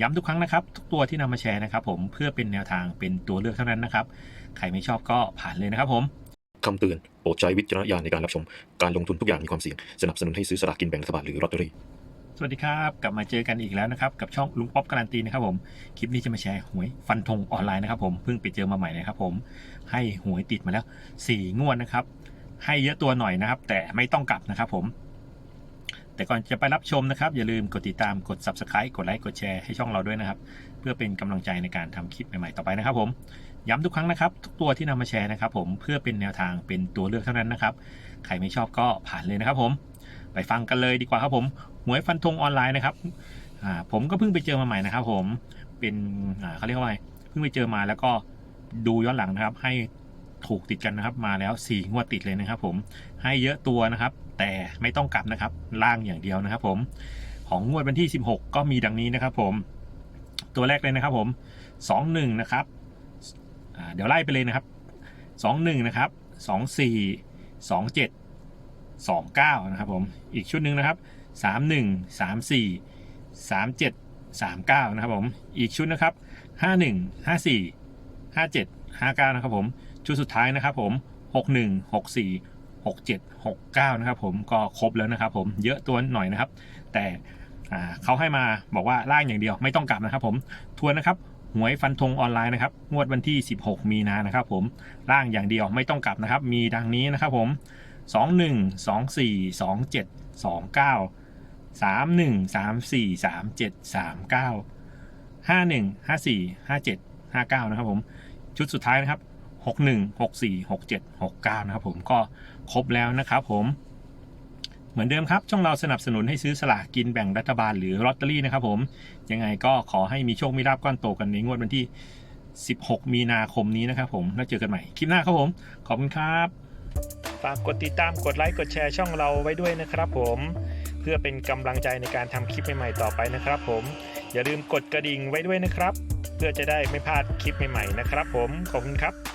ย้ำทุกครั้งนะครับ ทุกตัวที่นำมาแชร์นะครับ ผมเพื่อเป็นแนวทางเป็นตัวเลือกเท่านั้นนะครับ ใครไม่ชอบก็ผ่านเลยนะครับผมคำเตือนโปรดใช้วิจารณญาณในการรับชม การลงทุนทุกอย่างมีความเสี่ยง สนับสนุนให้ซื้อสลากกินแบ่งรัฐบาลหรือลอตเตอรี่สวัสดีครับกลับมาเจอกันอีกแล้วนะครับ กับช่องลุงป๊อปการันตีนะครับผมคลิปนี้จะมาแชร์หวยฟันธงออนไลน์นะครับผมเพิ่งไปเจอมาใหม่นะครับผมให้หวยติดมาแล้ว 4 งวดนะครับ ให้เยอะตัวหน่อยนะครับ แต่ไม่ต้องกลับนะครับผม แต่ก่อนจะไปรับชมนะครับ อย่าลืมกดติดตามกด subscribe กดไลค์กดแชร์ให้ช่องเราด้วยนะครับ เพื่อเป็นกำลังใจในการทำคลิปใหม่ๆต่อไปนะครับ ผมย้ำทุกครั้งนะครับ ทุกตัวที่นำมาแชร์นะครับ ผมเพื่อเป็นแนวทางเป็นตัวเลือกเท่านั้นนะครับใครไม่ชอบก็ผ่านเลยนะครับ ผม ไปฟังกันเลยดีกว่าครับผมหวยฟันธงออนไลน์นะครับผมก็เพิ่งไปเจอมาใหม่นะครับ ผมเป็นเขาเรียกว่าอะไรเพิ่งไปเจอมาแล้วก็ดูย้อนหลังนะครับ ให้ ถูกติดกันนะครับ มาแล้ว 4 งวดติดเลยนะครับ ผมให้เยอะตัวนะครับ แต่ไม่ต้องกลับนะครับ ล่างอย่างเดียวนะครับ ผมของงวดวันที่ 16 ก็มีดังนี้นะครับ ผมตัวแรกเลยนะครับ ผม 21 นะครับเดี๋ยวไล่ไปเลยนะครับ 21 นะครับ 24 27 29 นะครับผมอีกชุดหนึ่งนะครับ 31 34 37 39 นะครับผมอีกชุดนะครับ 51 54 57 59 นะครับผม ชุดสุดท้ายนะครับผม61 64 67 69นะครับผมก็ครบแล้วนะครับผมเยอะตัวหน่อยนะครับ แต่เขาให้มาบอกว่าล่างอย่างเดียวไม่ต้องกลับนะครับผมทวนนะครับหวยฟันธงออนไลน์นะครับงวดวันที่ 16 มีนานะครับผมล่างอย่างเดียวไม่ต้องกลับนะครับ มีดังนี้นะครับผมสองหนึ่งสองสี่สองเจ็ดสองเก้าสามหนึ่งสามสี่สามเจ็ดสามเก้าห้าหนึ่งห้าสี่ห้าเจ็ดห้าเก้านะครับผมชุดสุดท้ายนะครับ หกหนึ่งหกสี่หกเจ็ดหกเก้านะครับผมก็ครบแล้วนะครับผมเหมือนเดิมครับ ช่องเราสนับสนุนให้ซื้อสลากกินแบ่งรัฐบาลหรือลอตเตอรี่นะครับผม ยังไงก็ขอให้มีโชคมีลาบก้อนโตกันในงวดวันที่ 16 มีนาคมนี้นะครับผมแล้วเจอกันใหม่คลิปหน้าครับผม ขอบคุณครับ ฝากกดติดตามกดไลค์กดแชร์ช่องเราไว้ด้วยนะครับผม เพื่อเป็นกำลังใจในการทำคลิปใหม่ๆต่อไปนะครับผม อย่าลืมกดกระดิ่งไว้ด้วยนะครับ เพื่อจะได้ไม่พลาดคลิปใหม่ๆนะครับผมขอบคุณครับ